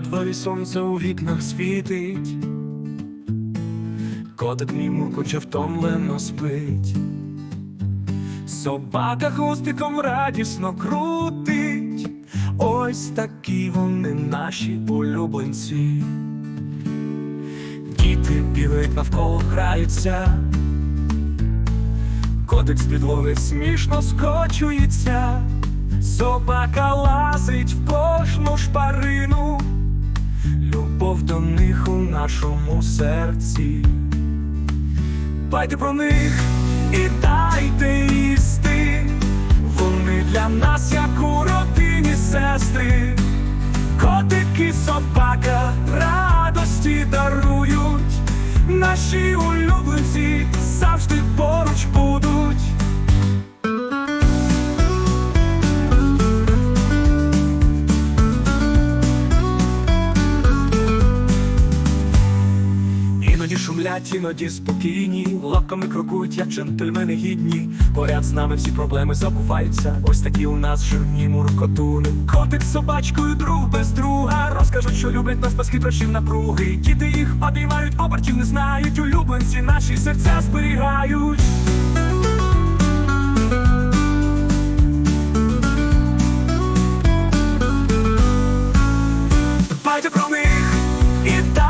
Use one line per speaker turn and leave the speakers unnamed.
Дворі сонце у вікнах світить, котик мій муркоче втомлено спить, собака хвостиком радісно крутить, ось такі вони наші улюбленці. Діти бігають навколо граються, котик з підлоги смішно скочується. Собака лазить в нашому серці. Дбайте про них і дайте їсти. Вони для нас, як у родині сестри. Котики, собака радості дарують. Наші улюбленці шумлять, іноді спокійні, лапками крокують, як джентльмени гідні. Поряд з нами всі проблеми забуваються. Ось такі у нас жирні муркотуни. Котик з собачкою, друг без друга. Розкажуть, що люблять нас без хитрощів напруги. Діти їх обіймають, обертів не знають. Улюбленці наші серця зберігають. Дбайте про них і так.